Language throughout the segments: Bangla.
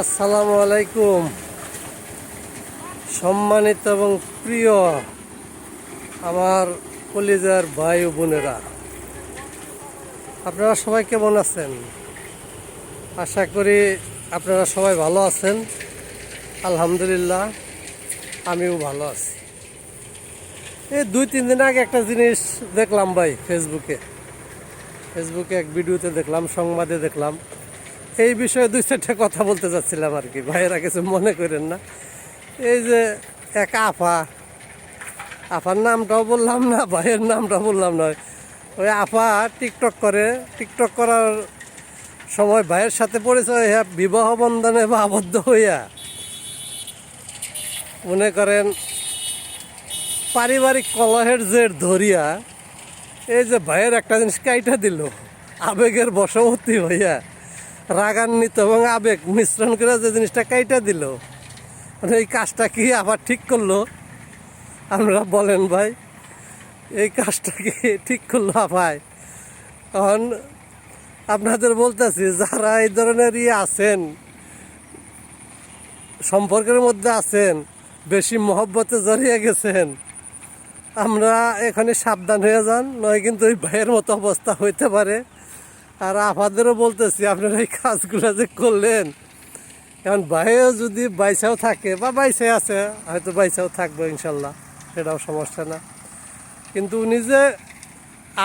আসসালামু আলাইকুম। সম্মানিত এবং প্রিয় আমার কলিজার ভাই ও বোনেরা, আপনারা সবাই কেমন আছেন? আশা করি আপনারা সবাই ভালো আছেন। আলহামদুলিল্লাহ, আমিও ভালো আছি। এই দুই, তিন দিন আগে একটা জিনিস দেখলাম ভাই ফেসবুকে ফেসবুকে এক ভিডিওতে দেখলাম, সংবাদে দেখলাম। এই বিষয়ে দুই চারটা কথা বলতে চাচ্ছিলাম আর কি। ভাইয়েরা কিছু মনে করেন না। এই যে এক আফা আফার নামটাও বললাম না, ভাইয়ের নামটাও বললাম না। ওই আফা টিকটক করে। টিকটক করার সময় ভাইয়ের সাথে পরিচয় হইয়া বিবাহ বন্ধনে বা আবদ্ধ হইয়া মনে করেন পারিবারিক কলহের জের ধরিয়া এই যে ভাইয়ের একটা জিনিস কাইটা দিল। আবেগের বশবর্তী হইয়া রাগান্বিত এবং আবেগ মিশ্রণ করে যে জিনিসটা কাইটা দিল। মানে এই কাজটা কি আবার ঠিক করল? আমরা বলেন ভাই, এই কাজটা কি ঠিক করল ভাই এখন আপনাদের বলতেছি, যারা এই ধরনের ইয়ে আছেন, সম্পর্কের মধ্যে আছেন, বেশি মহব্বতে জড়িয়ে গেছেন, আমরা এখানে সাবধান হয়ে যান, নয় কিন্তু ওই ভাইয়ের মতো অবস্থা হইতে পারে। আর আপনাদেরও বলতেছি, আপনারা এই কাজগুলো যে করলেন, এখন বাইরেও যদি বাইসাও থাকে, বা বাইসে আছে, হয়তো বাইসাও থাকবে ইনশাল্লাহ, সেটাও সমস্যা না। কিন্তু উনি যে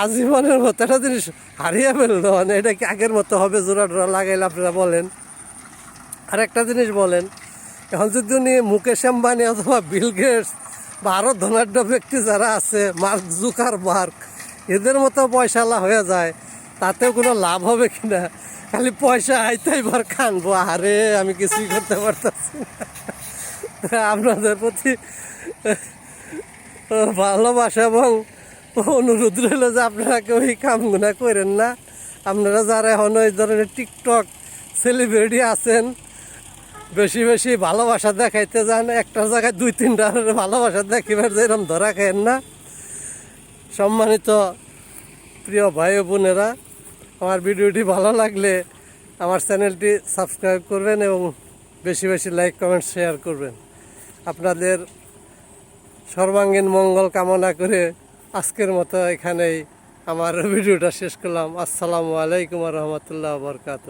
আজীবনের মতো একটা জিনিস হারিয়ে ফেলল মানে এটা কি আগের মতো হবে, জোড়া টোড়া লাগাইলে আপনারা বলেন। আর একটা জিনিস বলেন, এখন যদি উনি মুকেশ আম্বানি অথবা বিল গেটস বা আরও ধনাঢ্য ব্যক্তি যারা আছে, মার্ক জুকার মার্ক এদের মতো পয়সালা হয়ে যায় তাতেও কোনো লাভ হবে কিনা? খালি পয়সা আইতে এবার খানবো। আরে, আমি কিছুই করতে পারতেছি। আপনাদের প্রতি ভালোবাসা এবং অনুরোধ রইল যে আপনারা কেউ এই কামগুলা করেন না। আপনারা যারা এখন ওই ধরনের টিকটক সেলিব্রিটি আছেন, বেশি বেশি ভালোবাসা দেখাইতে যান। একটা জায়গায় দুই, তিনটা ভালোবাসা দেখিবার যে এরকম ধরা খায়েন না। সম্মানিত প্রিয় ভাই বোনেরা আমার ভিডিওটি ভালো লাগলে আমার চ্যানেলটি সাবস্ক্রাইব করবেন এবং বেশি বেশি লাইক, কমেন্ট, শেয়ার করবেন। আপনাদের সর্বাঙ্গীন মঙ্গল কামনা করে আজকের মতো এখানেই আমার ভিডিওটা শেষ করলাম। আসসালামু আলাইকুম রহমতুল্লাহ বরকাত